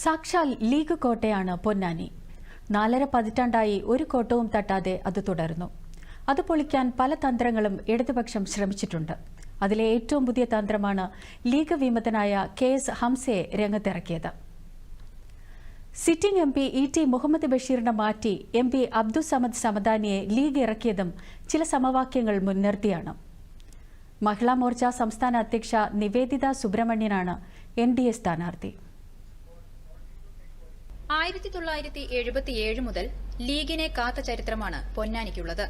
സാക്ഷാൽ ലീഗ് കോട്ടയാണ് പൊന്നാനി. നാലര പതിറ്റാണ്ടായി ഒരു കോട്ടവും തട്ടാതെ അത് തുടർന്നു. അത് പൊളിക്കാൻ പല തന്ത്രങ്ങളും ഇടതുപക്ഷം ശ്രമിച്ചിട്ടുണ്ട്. അതിലെ ഏറ്റവും പുതിയ തന്ത്രമാണ് ലീഗ് വിമതനായ കെ എസ് ഹംസയെ രംഗത്തിറക്കിയത്. Sitting M P E T Muhammad ബഷീറിനെ മാറ്റി എം പി അബ്ദുസമദ് സമദാനിയെ ലീഗ് ഇറക്കിയതും ചില സമവാക്യങ്ങൾ മുൻനിർത്തിയാണ് മഹിളാ മോർച്ച സംസ്ഥാന അധ്യക്ഷ നിവേദിത സുബ്രഹ്മണ്യനാണ് എൻ ഡി എ സ്ഥാനാർത്ഥി. ആയിരത്തി തൊള്ളായിരത്തി എഴുപത്തിയേഴ് മുതൽ ലീഗിനെ കാത്ത ചരിത്രമാണ് പൊന്നാനിക്കുള്ളത്.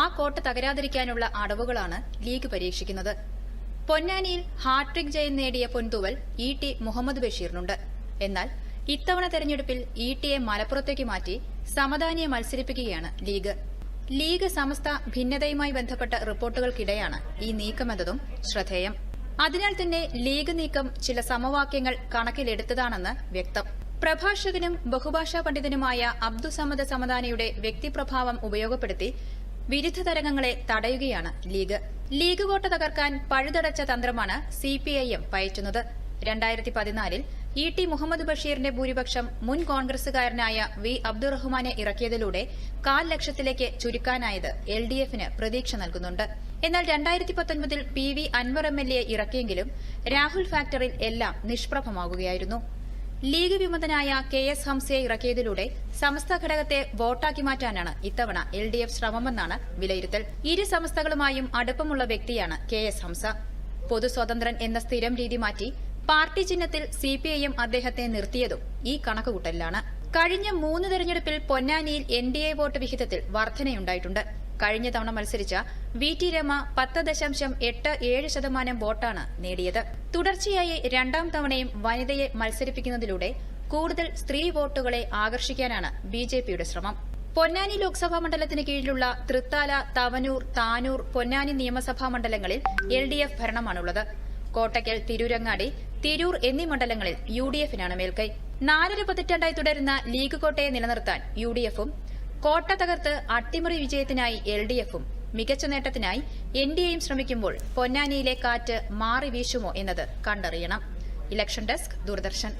ആ കോട്ട തകരാതിരിക്കാനുള്ള അടവുകളാണ് ലീഗ് പരീക്ഷിക്കുന്നത്. പൊന്നാനിയിൽ ഹാട്രിക് ജയം നേടിയ പൊൻതുവൽ ഇ ടി മുഹമ്മദ് ബഷീറിനുണ്ട്. എന്നാൽ ഇത്തവണ തെരഞ്ഞെടുപ്പിൽ ഇ ടിയെ മലപ്പുറത്തേക്ക് മാറ്റി സമദാനിയെ മത്സരിപ്പിക്കുകയാണ് ലീഗ്. ലീഗ് സമസ്ത ഭിന്നതയുമായി ബന്ധപ്പെട്ട റിപ്പോർട്ടുകൾക്കിടെയാണ് ഈ നീക്കമെന്നതും ശ്രദ്ധേയം. അതിനാൽ തന്നെ ലീഗ് നീക്കം ചില സമവാക്യങ്ങൾ കണക്കിലെടുത്തതാണെന്ന് വ്യക്തം. പ്രഭാഷകനും ബഹുഭാഷാ പണ്ഡിതനുമായ അബ്ദുസമദ് സമദാനിയുടെ വ്യക്തിപ്രഭാവം ഉപയോഗപ്പെടുത്തി വിരുദ്ധ തരംഗങ്ങളെ തടയുകയാണ് ലീഗ്. ലീഗ് കോട്ട തകർക്കാൻ പഴുതടച്ച തന്ത്രമാണ് സി പി ഐ എം പയറ്റുന്നത്. രണ്ടായിരത്തി പതിനാലിൽ ഇ ടി മുഹമ്മദ് ബഷീറിന്റെ ഭൂരിപക്ഷം മുൻ കോൺഗ്രസുകാരനായ വി അബ്ദുറഹ്മാനെ ഇറക്കിയതിലൂടെ കാൽ ലക്ഷത്തിലേക്ക് ചുരുക്കാനായത് എൽ ഡി എഫിന് പ്രതീക്ഷ നൽകുന്നുണ്ട്. എന്നാൽ രണ്ടായിരത്തി പത്തൊൻപതിൽ P V Anvar M L A ഇറക്കിയെങ്കിലും Rahul ഫാക്ടറിൽ എല്ലാം നിഷ്പ്രഭമാകുകയായിരുന്നു. ലീഗ് വിമതനായ കെ എസ് ഹംസയെ ഇറക്കിയതിലൂടെ സമസ്ത ഘടകത്തെ വോട്ടാക്കി മാറ്റാനാണ് ഇത്തവണ എൽ ഡി എഫ് ശ്രമമെന്നാണ് വിലയിരുത്തൽ. ഇരു സമസ്തകളുമായും അടുപ്പമുള്ള വ്യക്തിയാണ് കെ എസ് ഹംസ. പൊതുസ്വതന്ത്രൻ എന്ന സ്ഥിരം രീതി മാറ്റി പാർട്ടി ചിഹ്നത്തിൽ സി പി ഐ എം അദ്ദേഹത്തെ നിർത്തിയതും ഈ കണക്കുകൂട്ടലിലാണ്. കഴിഞ്ഞ മൂന്ന് തെരഞ്ഞെടുപ്പിൽ പൊന്നാനിയിൽ എൻ ഡി എ വോട്ട് വിഹിതത്തിൽ വർധനയുണ്ടായിട്ടുണ്ട്. കഴിഞ്ഞ തവണ മത്സരിച്ച വി ടി രമ പത്ത് ദശാംശം എട്ട് ഏഴ് ശതമാനം വോട്ടാണ് നേടിയത്. തുടർച്ചയായി രണ്ടാം തവണയും വനിതയെ മത്സരിപ്പിക്കുന്നതിലൂടെ കൂടുതൽ സ്ത്രീ വോട്ടുകളെ ആകർഷിക്കാനാണ് ബി ജെ പിയുടെ ശ്രമം. പൊന്നാനി ലോക്സഭാ മണ്ഡലത്തിന് കീഴിലുള്ള തൃത്താല തവനൂർ താനൂർ പൊന്നാനി നിയമസഭാ മണ്ഡലങ്ങളിൽ എൽ ഡി എഫ് ഭരണമാണുള്ളത്. കോട്ടയ്ക്കൽ തിരൂരങ്ങാടി തിരൂർ എന്നീ മണ്ഡലങ്ങളിൽ യു ഡി എഫിനാണ് മേൽക്കൈ. നാലര പതിറ്റാണ്ടായി തുടരുന്ന ലീഗ് കോട്ടയെ നിലനിർത്താൻ യു ഡി എഫും കോട്ട തകർത്ത് അട്ടിമറി വിജയത്തിനായി എൽ ഡി എഫും മികച്ച നേട്ടത്തിനായി എൻ ഡി എയും ശ്രമിക്കുമ്പോൾ പൊന്നാനിയിലെ കാറ്റ് മാറി വീശുമോ എന്നത് കണ്ടറിയണം. Election desk Doordarshan.